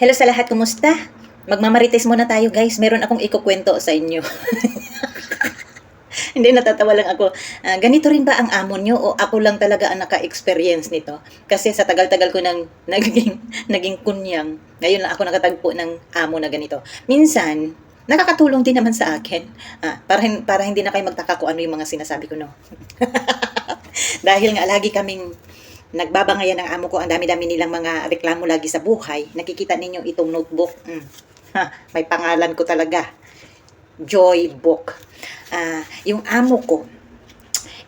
Hello sa lahat, kumusta? Magmamarites muna tayo guys. Meron akong ikukwento sa inyo. Hindi, natatawa lang ako. Ah, ganito rin ba ang amo nyo o ako lang talaga ang naka-experience nito? Kasi sa tagal-tagal ko nang naging, naging kunyang, ngayon lang ako nakatagpo ng amo na ganito. Minsan, nakakatulong din naman sa akin. Ah, para, para hindi na kayo magtaka kung ano yung mga sinasabi ko, no? Dahil nga lagi kaming nagbabangayan ng amo ko, ang dami-dami nilang mga reklamo lagi sa buhay. Nakikita ninyo itong notebook. Mm. Ha, may pangalan ko talaga. Joy Book. Ah, yung amo ko,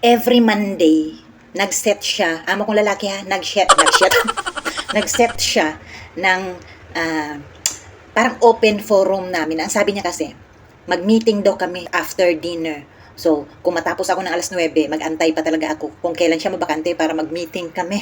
every Monday, nag-set siya, amo kong lalaki ha, nag-set, nag-set, nag-set siya ng ah, parang open forum namin. Ang sabi niya kasi, mag-meeting daw kami after dinner. So, kung matapos ako ng alas 9, mag-antay pa talaga ako kung kailan siya mabakante para mag-meeting kami.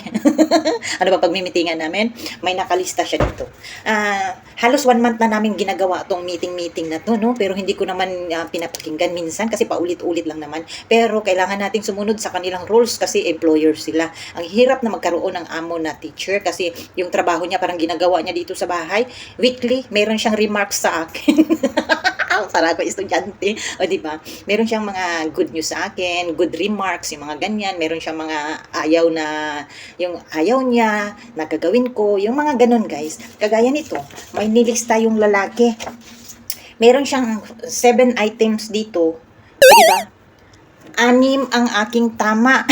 ano ba pag meetingan namin? May nakalista siya dito. Ah, halos one month na namin ginagawa tong meeting-meeting na to, no? Pero hindi ko naman ah, pinapakinggan minsan kasi paulit-ulit lang naman. Pero kailangan nating sumunod sa kanilang rules kasi employer sila. Ang hirap na magkaroon ng amo na teacher kasi yung trabaho niya parang ginagawa niya dito sa bahay. Weekly, meron siyang remarks sa akin. para ako estudyante. O, di ba? Meron siyang mga good news sa akin, good remarks, yung mga ganyan. Meron siyang mga ayaw na, yung ayaw niya, na gagawin ko, yung mga ganun, guys. Kagaya nito, may nilista yung lalaki. Meron siyang seven items dito. Di ba? Anim ang aking tama.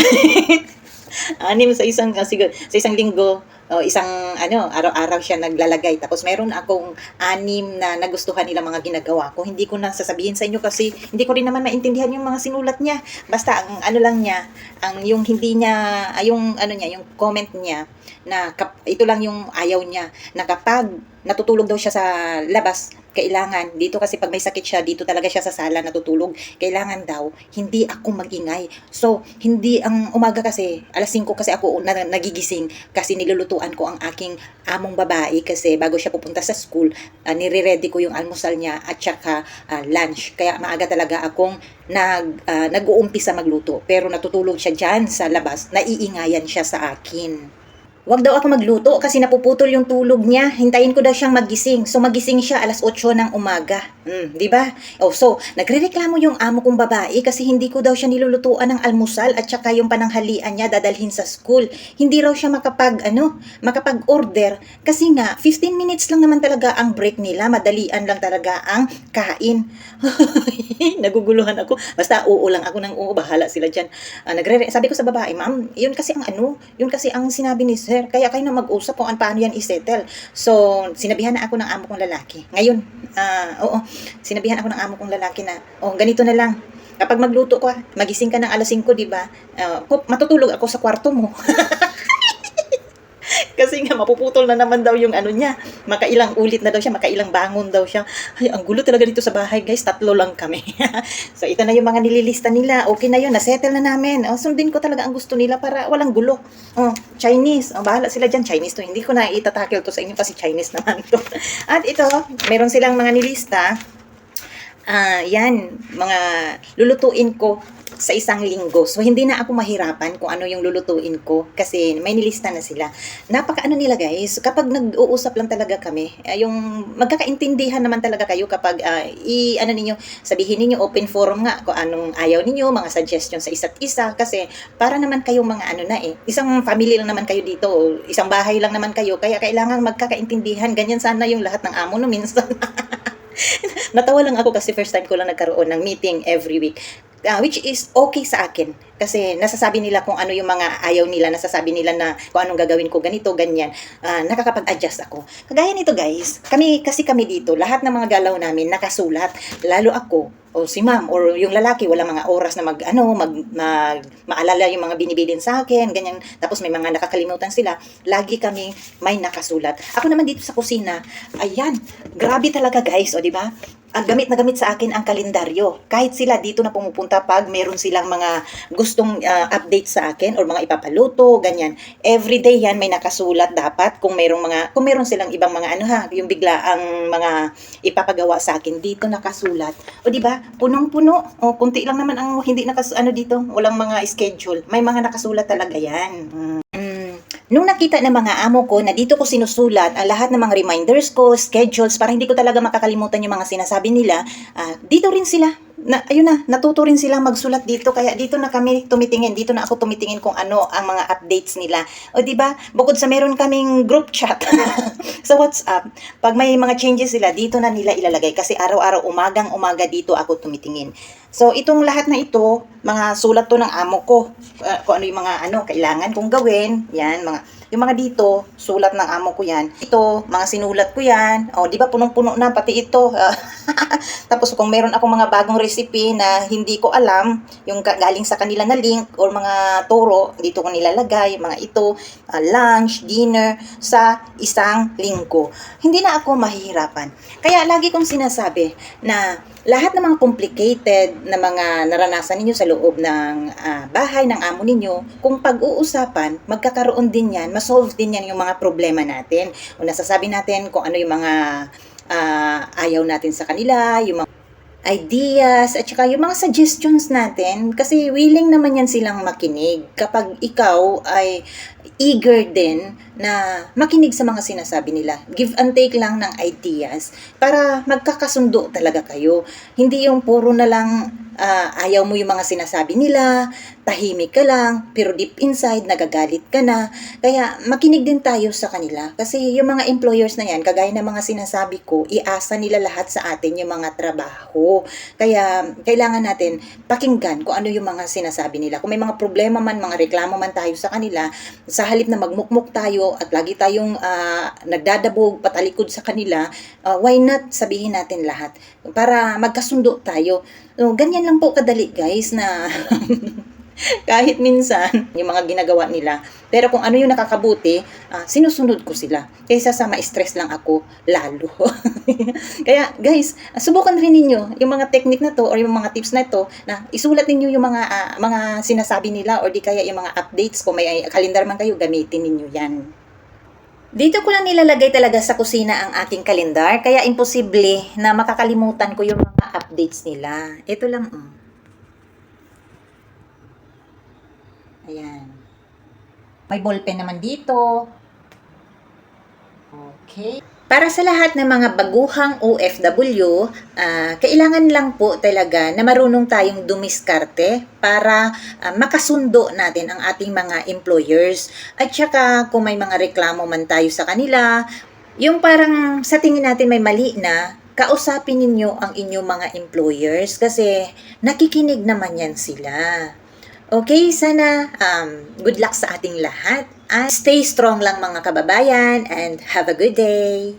Anim sa isang, ah, siguro, sa isang linggo, o isang ano, araw-araw siya naglalagay. Tapos meron akong anim na nagustuhan nila mga ginagawa ko. Hindi ko na sasabihin sa inyo kasi hindi ko rin naman maintindihan yung mga sinulat niya. Basta ang ano lang niya, ang yung hindi niya, ay yung ano niya, yung comment niya na kap, ito lang yung ayaw niya na kapag natutulog daw siya sa labas, kailangan, dito kasi pag may sakit siya, dito talaga siya sa sala natutulog, kailangan daw, hindi ako magingay. So, hindi ang umaga kasi, alas 5 kasi ako na, nagigising kasi nilulutuan ko ang aking among babae kasi bago siya pupunta sa school, uh, nire-ready ko yung almusal niya at saka ah, lunch. Kaya maaga talaga akong nag, ah, nag-uumpisa magluto. Pero natutulog siya dyan sa labas, naiingayan siya sa akin. Huwag daw ako magluto kasi napuputol yung tulog niya. Hintayin ko daw siyang magising. So magising siya alas 8 ng umaga. Mm, 'di ba? Oh, so nagrereklamo yung amo kong babae kasi hindi ko daw siya nilulutuan ng almusal at saka yung pananghalian niya dadalhin sa school. Hindi raw siya makapag ano, makapag-order kasi nga 15 minutes lang naman talaga ang break nila. Madalian lang talaga ang kain. Naguguluhan ako. Basta oo lang ako ng oo, bahala sila diyan. Ah, nagre sabi ko sa babae, "Ma'am, yun kasi ang ano, yun kasi ang sinabi ni sir. Kaya kayo na mag-usap kung an- paano yan isettle." So, sinabihan na ako ng amo kong lalaki. Ngayon, ah, oo, sinabihan ako ng amo kong lalaki na, "Oh, ganito na lang. Kapag magluto ka, magising ka ng alas 5, di ba? Ko- matutulog ako sa kwarto mo." Kasi nga, mapuputol na naman daw yung ano niya. Makailang ulit na daw siya, makailang bangon daw siya. Ay, ang gulo talaga dito sa bahay, guys. Tatlo lang kami. so, ito na yung mga nililista nila. Okay na yun, nasettle na namin. Oh, sundin ko talaga ang gusto nila para walang gulo. Oh, Chinese. Oh, bahala sila dyan. Chinese to. Hindi ko na itatakil to sa inyo kasi Chinese naman to. At ito, meron silang mga nilista. Ah, yan, mga lulutuin ko sa isang linggo. So, hindi na ako mahirapan kung ano yung lulutuin ko kasi may nilista na sila. Napaka ano nila guys, kapag nag-uusap lang talaga kami, eh, yung magkakaintindihan naman talaga kayo kapag ah, i ano ninyo, sabihin ninyo open forum nga kung anong ayaw ninyo, mga suggestion sa isa't isa kasi para naman kayong mga ano na eh, isang family lang naman kayo dito, isang bahay lang naman kayo, kaya kailangan magkakaintindihan. Ganyan sana yung lahat ng amo no minsan. Natawa lang ako kasi first time ko lang nagkaroon ng meeting every week. Ah, which is okay sa akin. Kasi nasasabi nila kung ano yung mga ayaw nila, nasasabi nila na kung anong gagawin ko, ganito, ganyan. Ah, nakakapag-adjust ako. Kagaya nito guys, kami kasi kami dito, lahat ng mga galaw namin nakasulat. Lalo ako, o si ma'am, or yung lalaki, wala mga oras na mag, ano, mag, mag, maalala yung mga binibilin sa akin, ganyan. Tapos may mga nakakalimutan sila. Lagi kami may nakasulat. Ako naman dito sa kusina, ayan, grabe talaga guys, o di ba? Ang gamit na gamit sa akin ang kalendaryo. Kahit sila dito na pumupunta pag meron silang mga gustong uh, update sa akin or mga ipapaluto, ganyan. Every day yan may nakasulat dapat kung merong mga kung meron silang ibang mga ano ha, yung bigla ang mga ipapagawa sa akin dito nakasulat. O di ba? Punong-puno. O kunti lang naman ang hindi nakas ano dito, walang mga schedule. May mga nakasulat talaga yan. Mm. Nung nakita ng mga amo ko na dito ko sinusulat ang lahat ng mga reminders ko, schedules, para hindi ko talaga makakalimutan yung mga sinasabi nila, ah, dito rin sila. Na, ayun na, natuto rin silang magsulat dito. Kaya dito na kami tumitingin. Dito na ako tumitingin kung ano ang mga updates nila. O di ba bukod sa meron kaming group chat sa WhatsApp, pag may mga changes sila, dito na nila ilalagay. Kasi araw-araw, umagang umaga dito ako tumitingin. So, itong lahat na ito, mga sulat to ng amo ko. Uh, kung ano yung mga ano, kailangan kong gawin. Yan, mga, yung mga dito, sulat ng amo ko yan. Ito, mga sinulat ko yan. O, di ba punong-puno na, pati ito. Tapos kung meron akong mga bagong recipe na hindi ko alam, yung galing sa kanila na link or mga turo, dito ko nilalagay, mga ito, ah, lunch, dinner, sa isang linggo. Hindi na ako mahihirapan. Kaya lagi kong sinasabi na lahat ng mga complicated na mga naranasan ninyo sa loob ng ah, bahay ng amo ninyo, kung pag-uusapan, magkakaroon din yan, masolve din yan yung mga problema natin. O nasasabi natin kung ano yung mga ah, ayaw natin sa kanila, yung mga ideas, at saka yung mga suggestions natin, kasi willing naman yan silang makinig kapag ikaw ay eager din na makinig sa mga sinasabi nila. Give and take lang ng ideas para magkakasundo talaga kayo. Hindi yung puro na lang ah, ayaw mo yung mga sinasabi nila, tahimik ka lang, pero deep inside nagagalit ka na. Kaya makinig din tayo sa kanila. Kasi yung mga employers na yan, kagaya ng mga sinasabi ko, iasa nila lahat sa atin yung mga trabaho. Kaya kailangan natin pakinggan kung ano yung mga sinasabi nila. Kung may mga problema man, mga reklamo man tayo sa kanila, sa halip na magmukmuk tayo at lagi tayong ah, nagdadabog patalikod sa kanila, ah, why not sabihin natin lahat para magkasundo tayo. So, ganyan lang po kadali guys na kahit minsan yung mga ginagawa nila. Pero kung ano yung nakakabuti, ah, sinusunod ko sila. Kaysa sa ma-stress lang ako lalo. Kaya guys, subukan rin ninyo yung mga technique na to or yung mga tips na to na isulat ninyo yung mga ah, mga sinasabi nila or di kaya yung mga updates kung may kalendar man kayo, gamitin ninyo yan. Dito ko lang nilalagay talaga sa kusina ang aking kalendar, kaya imposible na makakalimutan ko yung mga updates nila. Ito lang, oh. Ayan. May ballpen naman dito. Okay. Para sa lahat ng mga baguhang OFW, ah, kailangan lang po talaga na marunong tayong dumiskarte para ah, makasundo natin ang ating mga employers. At saka kung may mga reklamo man tayo sa kanila, yung parang sa tingin natin may mali na, kausapin ninyo ang inyong mga employers kasi nakikinig naman yan sila. Okay, sana um, good luck sa ating lahat. And stay strong lang mga kababayan and have a good day.